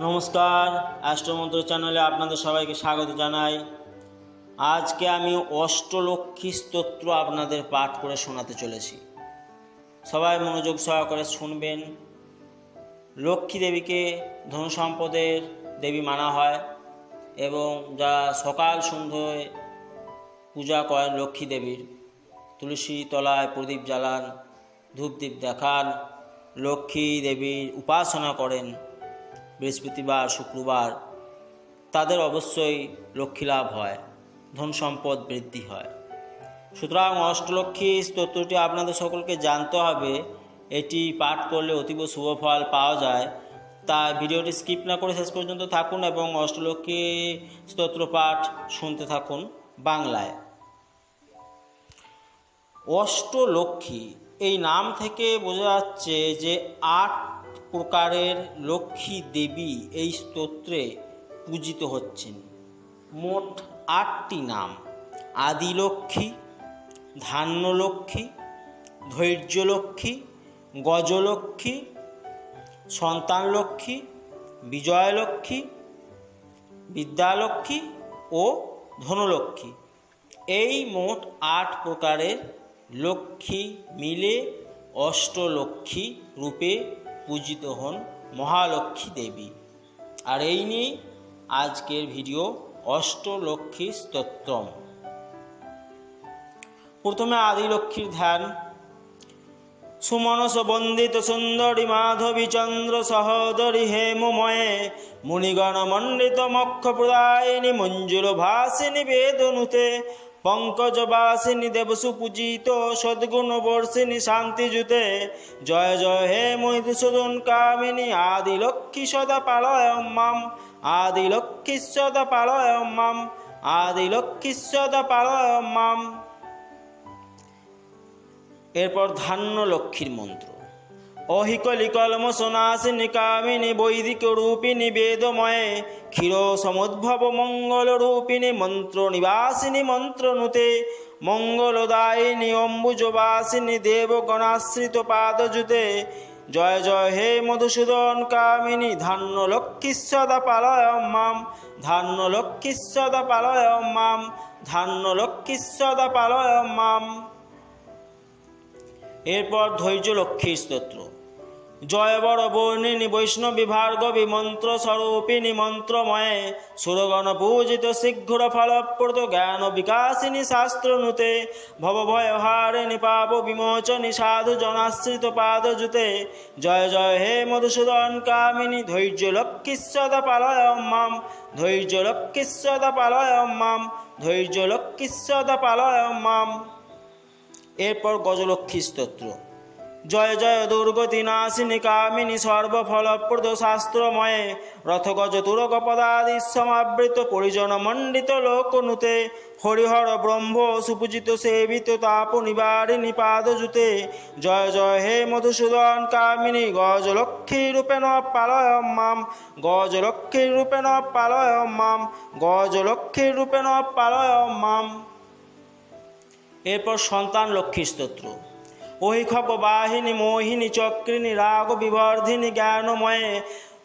নমস্কার, অ্যাস্ট্রোমন্ত্র চ্যানেলে আপনাদের সবাইকে স্বাগত জানাই। আজকে আমি অষ্টলক্ষ্মী স্তোত্র আপনাদের পাঠ করে শোনাতে চলেছি। সবাই মনোযোগ সহকারে শুনবেন। লক্ষ্মী দেবীকে ধন সম্পদের দেবী মানা হয় এবং যা সকাল সন্ধ্যায় পূজা করেন লক্ষ্মী দেবীর। তুলসী তলায় প্রদীপ জ্বালান, ধূপদীপ দেখান, লক্ষ্মী দেবীর উপাসনা করেন। বৃহস্পতিবার, শুক্রবার, তাদের অবশ্যই লক্ষ্মী লাভ হয় ধন সম্পদ বৃদ্ধি হয়। সুতরাং অষ্টলক্ষ্মী স্তোত্রটি আপনাদের সকলকে জানতে হবে, এটি পাঠ করলে অতীব শুভ ফল পাওয়া যায়। তা ভিডিওটি স্কিপ না করে শেষ পর্যন্ত থাকুন এবং অষ্টলক্ষ্মী স্তোত্র পাঠ শুনতে থাকুন বাংলায়। অষ্টলক্ষ্মী, এই নাম থেকে বোঝা যাচ্ছে যে আট প্রকারের লক্ষ্মী দেবী এই স্তোত্রে পূজিত হচ্ছেন। মোট আটটি নাম। আদিলক্ষ্মী, ধান্যলক্ষ্মী, ধৈর্যলক্ষ্মী, গজলক্ষ্মী, সন্তানলক্ষ্মী, বিজয়লক্ষ্মী, বিদ্যালক্ষ্মী ও ধনলক্ষ্মী। এই মোট আট প্রকারের লক্ষ্মী মিলে অষ্টলক্ষ্মী রূপে পূজিত হন মহালক্ষ্মী দেবী। আর এই নিয়েই আজকের ভিডিও অষ্টলক্ষ্মী স্তোত্রম। প্রথমে আদিলক্ষ্মীর ধ্যান। সুমনস বন্দিত সুন্দরী মাধবী চন্দ্র সহোদরী হেমময়ে মুনিগণ মণ্ডিত মক্ষ প্রদায়িনী মঞ্জুল ভাসিনী বেদনুতে পঙ্কজবাসিনী দেবসু পূজিত সদ্গুণ বর্ষিনী শান্তিজুতে জয় জয়, হে মধুসূদন কামিনী আদি লক্ষ্মী সদা পালয় মাম আদি লক্ষ্মী সদা পালয় মাম আদি লক্ষ্মী সদা পালয় মাম। এরপর ধান্য লক্ষ্মীর মন্ত্র। অহিকলি কলম সনাসিনী কামিনী বৈদিক রূপিণী বেদময়ে ক্ষীর সমুদ্ভব নিবাসিনী মন্ত্র নুতে মঙ্গলদায়িনী অম্বুজবাসিনী দেবগণাশ্রিত পাদজুতে জয় জয় হে মধুসূদন কামিনী ধান্য লক্ষ্মী সদা পালয় মাম ধান্য লক্ষ্মী সদা পালয় মাম ধান্য লক্ষ্মী সদা পালয় মাম এরপর ধৈর্য লক্ষ্মী স্তোত্র। জয় বড় বর্ণিনী বৈষ্ণবী ভার্গবী মন্ত্র স্বরূপিণী মন্ত্রময়ে সুরগণ পূজিত শীঘ্র ফলপ্রদ জ্ঞান বিকাশিনী শাস্ত্র নুতে ভব ভয় হারিণী পাপ বিমোচনী সাধু জনাশ্রিত পাদজুতে জয় জয় হে মধুসূদন কামিনী, ধৈর্য লক্ষ্মী সদা পালয় মাম, ধৈর্য লক্ষ্মী সদা পালয় মাম, ধৈর্য লক্ষ্মী সদা পালয় মাম। এরপর গজলক্ষ্মী স্তোত্র। জয় জয় দুর্গতি নাশিনী কামিনী সর্বফলপ্রদ শাস্ত্রময়ে। রথগজ তুরগ পদাদি সমাবৃত পরিজন মণ্ডিত লোকনুতে। হরিহর ব্রহ্ম সুপূজিত সেবিত তাপ নিবারিণী পাদজুতে জয় জয় হে মধুসূদন কামিনী গজলক্ষ্মী রূপেণ পালয় মাম। গজলক্ষ্মী রূপেণ পালয় মাম। গজলক্ষ্মী রূপেণ পালয় মাম। এরপর সন্তান লক্ষ্মী স্তোত্র। ঐখব বাহিনী মোহিনী চক্রিনী রাগ বিবর্ধিনী জ্ঞানময়ে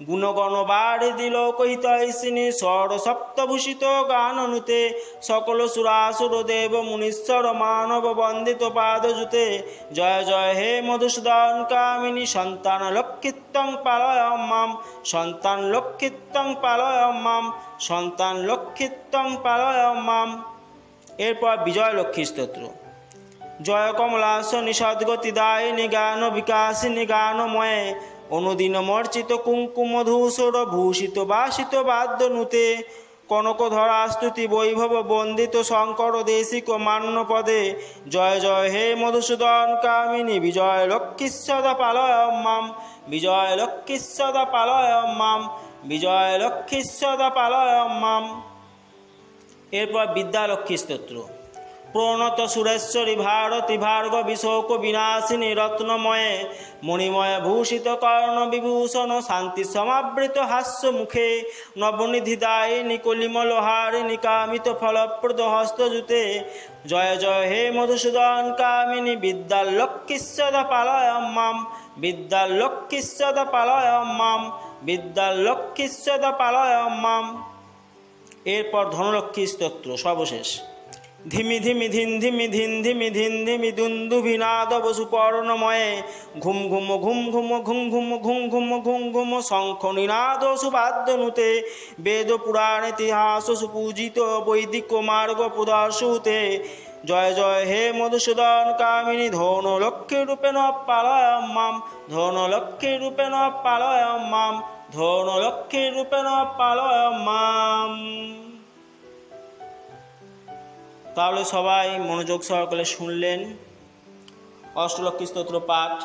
গুণগণ বাড়ি দিল কৈতৈষিনী স্বর সপ্তভূষিত গাননুতে সকল সুরাসুর দেব মুনীশ্বর মানব বন্দিত পাদজুতে জয় জয়, হে মধুসূদন কামিনী, সন্তান লক্ষিত্বং পালয় মাম, সন্তান লক্ষিত্বং পালয় মাম, সন্তান লক্ষিত্বং পালয় মাম। এরপর বিজয় লক্ষ্মী স্তোত্র। জয় কমলাসনী সদ্গতি দায়িনী জ্ঞান বিকাশিনী গানময়ে অনুদিন মর্চিত কুঙ্কুম ধূসর ভূষিত বাসিত বাদ্য নুতে। কনক ধরা স্তুতি বৈভব বন্দিত শঙ্কর দেশিক মান্য পদে। জয় জয় হে মধুসূদন কামিনী, বিজয় লক্ষ্মী সদা পালয় মাম। বিজয় লক্ষ্মী সদা পালয় মাম। বিজয় লক্ষ্মী সদা পালয় মাম। এরপর বিদ্যালক্ষ্মী স্তোত্র। প্রণত সুরেশ্বরী ভারতী ভার্গবী শোক বিনাশিনী রত্নময়ে, মণিময় ভূষিত কর্ণ বিভূষণ শান্তি সমাবৃত হাস্য মুখে, নবনিধি দায়িনী কলিমল হারিণী কামিত ফলপ্রদ হস্তজুতে জয় জয় হে মধুসূদন কামিনী বিদ্যালক্ষ্মী সদা পালয় মাম বিদ্যালক্ষ্মীশ্বদ পালয় মাম বিদ্যালক্ষ্মীশ্বদ পালয় মাম। এরপর ধনলক্ষ্মী স্তোত্র, সর্বশেষ। ধিমি ধিমি ধিন ধিমি ধিন ধিমি ধিন ধিমি দুন্দু বিনাদ বসু পর্ণময়ে ঘুম ঘুম ঘুম ঘুম ঘুম ঘুম ঘুম ঘুম ঘুম ঘুম শঙ্খ নিনাদ সুবাদ্যনুতে বেদ পুরাণ ইতিহাস সুপূজিত বৈদিক মার্গ প্রদর্শুতে জয় জয় হে মধুসূদন কামিনী ধন লক্ষ্মী রূপেণ পালয় মাম ধন লক্ষ্মী রূপেণ পালয় মাম ধন লক্ষ্মী রূপেণ পালয় মাম তাহলে সবাই মনোযোগ সহকারে শুনলেন। অষ্টলক্ষ্মী স্তোত্র পাঠ।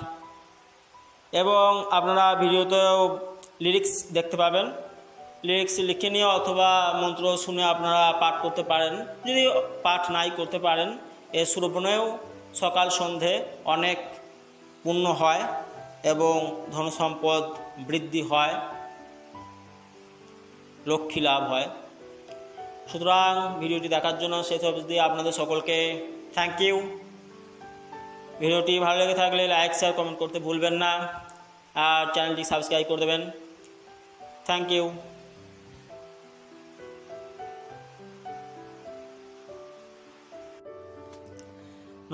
এবং আপনারা ভিডিওতেও লিরিক্স দেখতে পাবেন। লিরিক্স লিখে নিয়ে অথবা মন্ত্র শুনে আপনারা পাঠ করতে পারেন। যদি পাঠ নাই করতে পারেন, এ শ্রবণেও সকাল সন্ধে অনেক পুণ্য হয় এবং ধনসম্পদ বৃদ্ধি হয়, লক্ষ্মী লাভ হয়। সুতরাং ভিডিওটি দেখার জন্য শেষ অবধি আপনাদের সকলকে থ্যাংক ইউ ভিডিওটি ভালো লেগে থাকলে লাইক শেয়ার কমেন্ট করতে ভুলবেন না। আর চ্যানেলটি সাবস্ক্রাইব করে দেবেন। থ্যাংক ইউ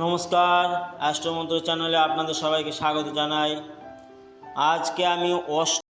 নমস্কার অ্যাস্ট্রোমন্ত্র চ্যানেলে আপনাদের সবাইকে স্বাগত জানাই। আজকে আমি অষ্ট